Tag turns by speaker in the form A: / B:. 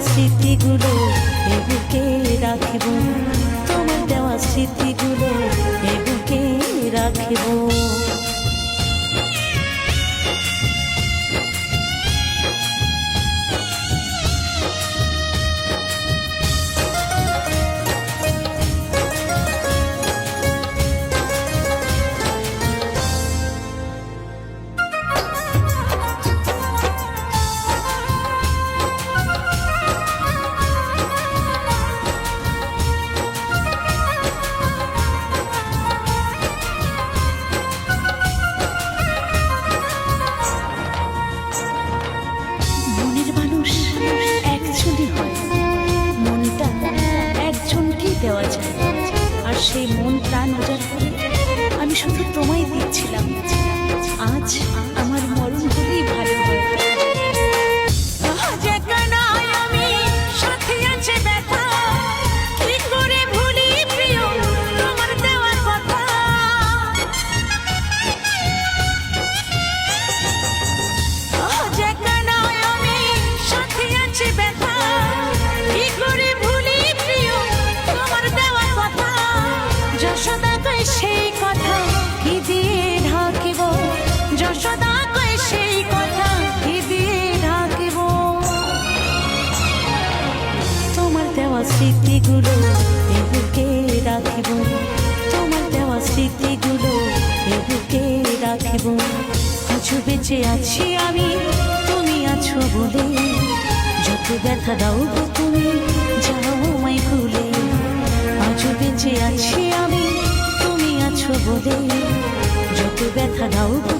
A: স্মৃতিগুলো এ বুকে রাখিব। তোমার দেওয়া স্মৃতিগুলো এ বুকে রাখিব। সেই মন প্রাণ উজাড় করে আমি শুধু তোমায় দিচ্ছিলাম। আজ যশোদা কই সেই কথা, কি ঢাকিব? যশোদা কই সেই কথা, কি ঢাকিব? তোমার দেওয়া স্মৃতিগুলো এ বুকে রাখিব। তোমার দেওয়া স্মৃতিগুলো এ বুকে রাখিব। আছো বেঁচে আছি আমি, তুমি আছো বলে যত ব্যথা দাও বলে যত ব্যথা দাও